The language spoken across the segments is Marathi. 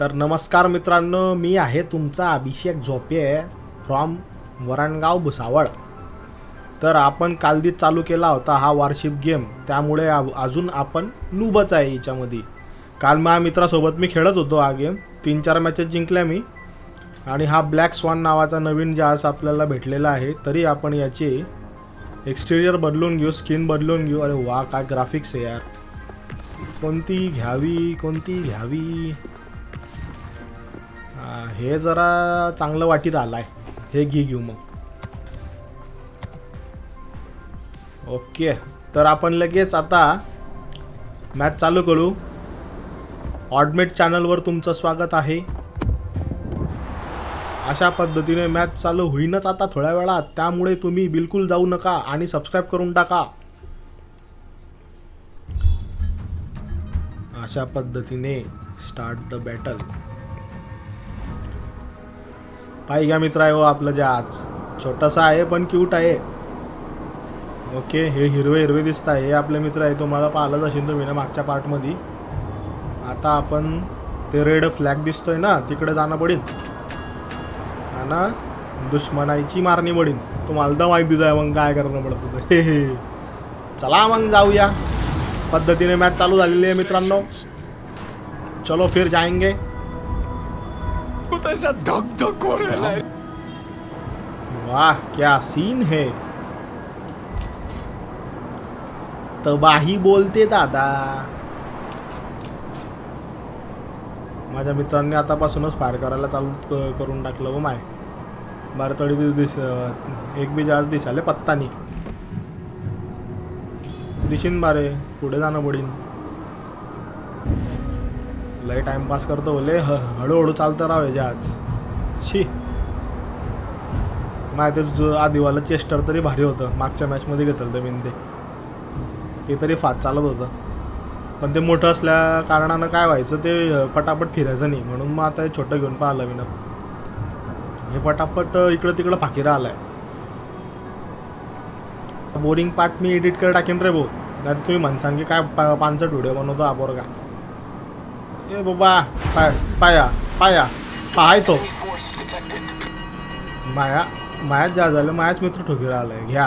तर नमस्कार मित्रांनो मी आहे तुमचा अभिषेक झोपे फ्रॉम वरणगाव भुसावळ. तर आपण कालदीत चालू केला होता हा वॉरशिप गेम त्यामुळे अजून आपण नूबच आहे याच्यामध्ये. काल माझ्या मित्रासोबत मी खेळत होतो हा गेम तीन चार मॅचेस जिंकल्या मी. आणि हा ब्लॅक स्वान नावाचा नवीन जहाज आपल्याला भेटलेला आहे. तरी आपण याचे एक्सटेरियर बदलून घेऊ स्किन बदलून घेऊ. अरे वा काय ग्राफिक्स आहे यार. कोणती घ्यावी कोणती घ्यावी? हे जरा चांगलं वाटी राहिलं आहे हे घे घेऊ मग. ओके. तर आपण लगेच आता मॅच चालू करू. ऑडमेट चॅनलवर तुमचं स्वागत आहे. अशा पद्धतीने मॅच चालू होईनच आता थोड्या वेळात. त्यामुळे तुम्ही बिलकुल जाऊ नका आणि सबस्क्राईब करून टाका. अशा पद्धतीने स्टार्ट द बॅटल पाहि घ्या मित्र आहे हो आपलं जे आज. छोटासा आहे पण क्यूट आहे. ओके हे हिरवे हिरवे दिसत आहे. हे आपले मित्र आहे तुम्हाला पाहिलंच असेल तुम्ही ना मागच्या पार्टमध्ये आता आपण ते रेड फ्लॅग दिसतोय ना तिकडे जाणं पडेल. आणि ना? दुश्मनाची मारणी पडेल. तुम्हाला तर माहितीच आहे मग काय करणं पडत हे हे. चला मग जाऊया. पद्धतीने मॅच चालू झालेली आहे मित्रांनो. चलो फिर जाएंगे. धक हो रहा है? वाह क्या सीन है. तबाही बोलते दादा. माझ्या मित्रांनी आतापासूनच फायर करायला चालू करून टाकलं व माय. बरं तरी दिस एक बी जास्त दिसाले पत्तानी दिशीन बारे पुढे जाणं पडीन लय टाइमपास करतो बोले ह हळूहळू चालतं राहावे आज. छी. माहिती जो आधीवालं चेस्टर तरी भारी होतं. मागच्या मॅचमध्ये घेतलं तर मी ते. ते तरी फास्ट चालत होतं. पण ते मोठं असल्या कारणानं काय व्हायचं ते पटापट फिरायचं नाही. म्हणून मग आता हे छोटं घेऊन पाहिलं मी ना. हे पटापट इकडं तिकडं फाकीरा आलाय. बोरिंग पार्ट मी एडिट कर टाकेन रे भाऊ. नाही तुम्ही म्हणसान की काय पा पानसट व्हिडिओ बनवतो आपोर का ए बाबा पाय पाया पाया पाय तो माया मायाच जा झालं मायाच मित्र ठोकी राहिलाय घ्या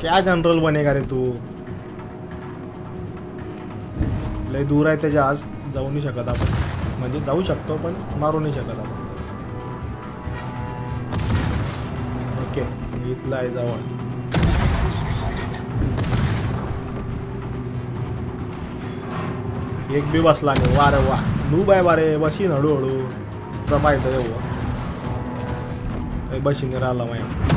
क्या जनरल बनेगा रे तू लय दूर आहे त्याच्या आज जाऊ नाही शकत आपण म्हणजे जाऊ शकतो पण मारू नाही शकत आपण ओके इथला आहे जवळ एक बी बसला नाही. वा रे वा नूब आहे बारे बशीन हळूहळू. तुला येतं एवढं काही बशीने राहिला माहिती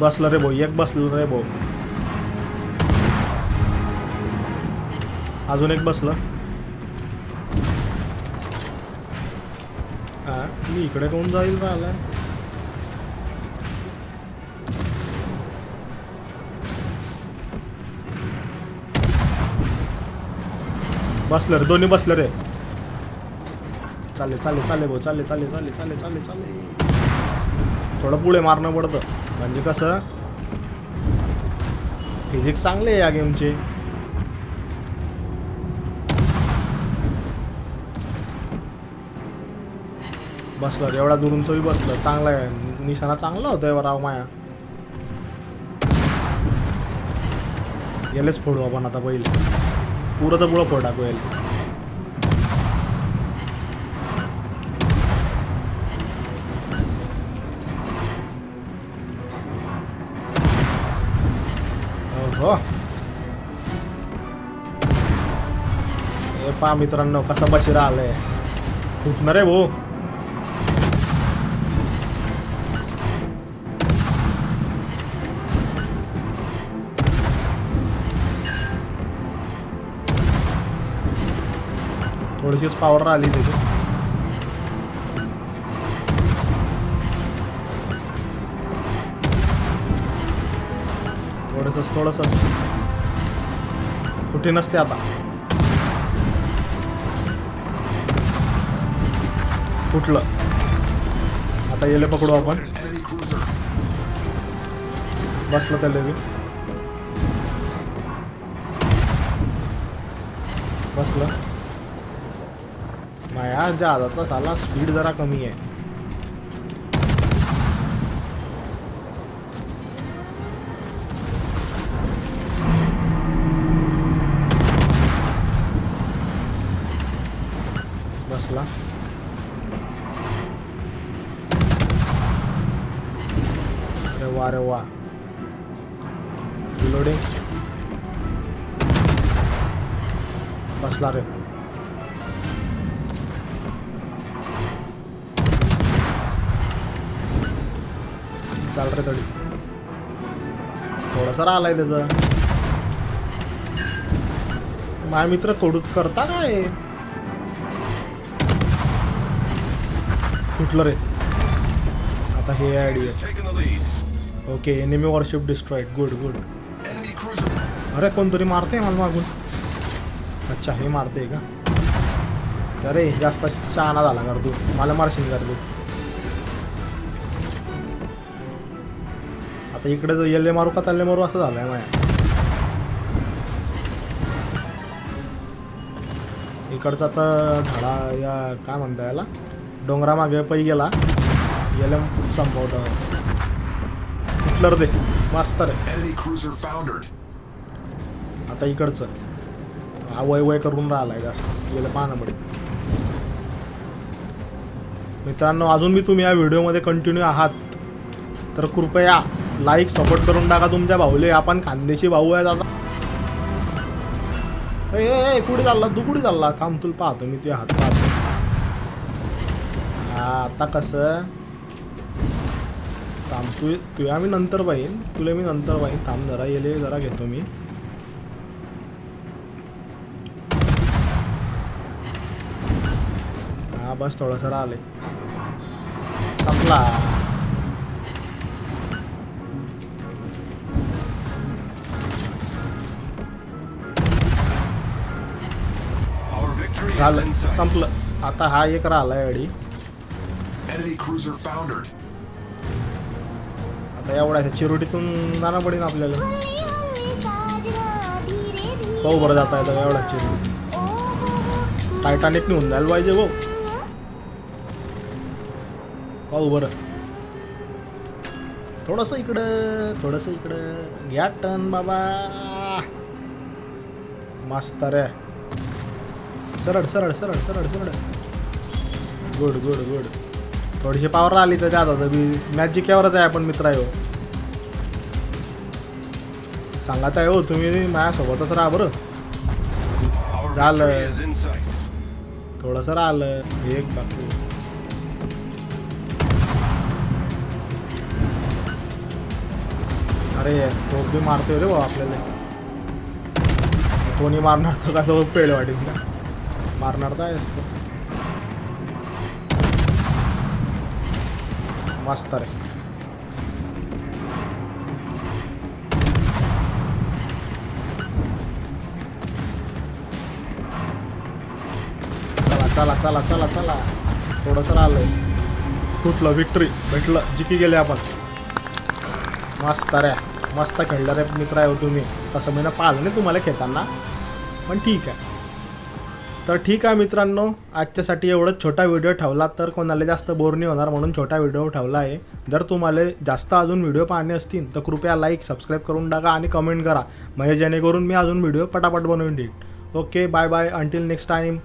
बसलं रे भाऊ एक बसलं रे भाऊ. अजून एक बसलं. हा मी इकडे कोण जाईल राहिला बसलं रे दोन्ही बसलं रे. चालेल चालेल चालेल भाऊ चालेल चालेल चालेल चालेल चालेल चालेल. थोडं पुढे मारणं पडतं. म्हणजे कसं? फिजिक्स चांगले आहे या गेमचे बसलं एवढ्या एवढा दुरूनच बसलं चांगलं आहे. निशाणा चांगला होतोय राव माया. यालेच फोडू आपण आता पहिले. पुरं तर पुढं फोड टाकू याला हो हे पा मित्रांनो कसा बशिरा आलाय फुटणार रे भाऊ. थोडीशीच पावडर आली त्याची. थोडंसंच थोडंसंच. कुठे नसते आता. फुटलं आता येले पकडू आपण. बसलं त्याला बी बसलं. माया जहाजाचा झाला स्पीड जरा कमी आहे बसला अरे वा रे वा लोडिंग बसला रे। चाल रे तडी. थोडासा राहिलाय त्याचा. माय मित्र कडूत करता काय? कुठलं रे? आता हे idea okay enemy warship destroyed good good. अरे कोणतरी मारते मला मागून. अच्छा हे मारते का? अरे जास्त शहाणा झाला कर तू. मला मारशील कर तू? आता इकडे जर येल्ले मारू का चालले मारू असं झालंय माया इकडचा तर झाडा या काय म्हणता याला? डोंगरा मागे पै गेला. गेले संपवतो. कुठलं रे ते मस्त रे. Enemy cruiser foundered. आता इकडचं. हा वय वय करून राहिलाय जास्त. गेलं पाहणं पडेल मित्रांनो अजून मी तुम्ही या व्हिडिओमध्ये कंटिन्यू आहात. तर कृपया लाईक सपोर्ट करून टाका तुमच्या भाऊले. आपण खानदेशी भाऊ आहे दादा. ए, कुठे चालला? तू कुठे चालला? थांब तुला पाहतो मी तुझ्या हात पाहतो हा आता कसं? थांब तू तुया मी नंतर पाहिन तुला मी नंतर पाहिन थांब जरा येले जरा घेतो मी. हा बस थोडंसं आले संपला. झालं. संपलं. आता हा एक अडी. Enemy cruiser foundered. आता एवढ्या चिरोटीतून जाणं पडेल आपल्याला. पाहू बरं जाता येतं एवढ्या चिरोटी. टायटानिक नेऊन जायला पाहिजे भाऊ. पाहू बरं. थोडंसं इकडं थोडंसं इकडं. घ्या टन बाबा. मस्त रे. सरळ सरळ सरळ सरळ सरळ. गुड गुड गुड थोडीशी पावर आली तर आता बी मॅच जिक्यावरच आहे आपण मित्र आहे. सांगत आहे हो तुम्ही माझ्यासोबतच राहा बरं. झालं. थोडंसं राहिलं. एक बाकी. अरे तो बी मारतोय रे भाऊ आपल्याला. कोणी मारणार तर का तो पेळ वाटेल का मारणार तर असतो मस्त रे चला चला चला चला चला थोडंसं राहिलंय. फुटलं विक्ट्री भेटलं. जिकी गेले आपण. मस्त रे मस्त खेळलं रे मित्र आहे हो तुम्ही. तसं मी ना पाहिलं नाही तुम्हाला खेळताना. पण ठीक आहे. तर ठीक आहे मित्रांनो आजच्यासाठी एवढंच. छोटा व्हिडिओ ठेवला तर कोणाला जास्त बोर नाही होणार म्हणून छोटा व्हिडिओ ठेवला आहे. जर तुम्हाला जास्त अजून व्हिडिओ पाहणे असतील तर कृपया लाईक सबस्क्राईब करून टाका आणि कमेंट करा. म्हणजे जेणेकरून मी अजून व्हिडिओ पटापट बनवून देईन. Okay bye bye until next time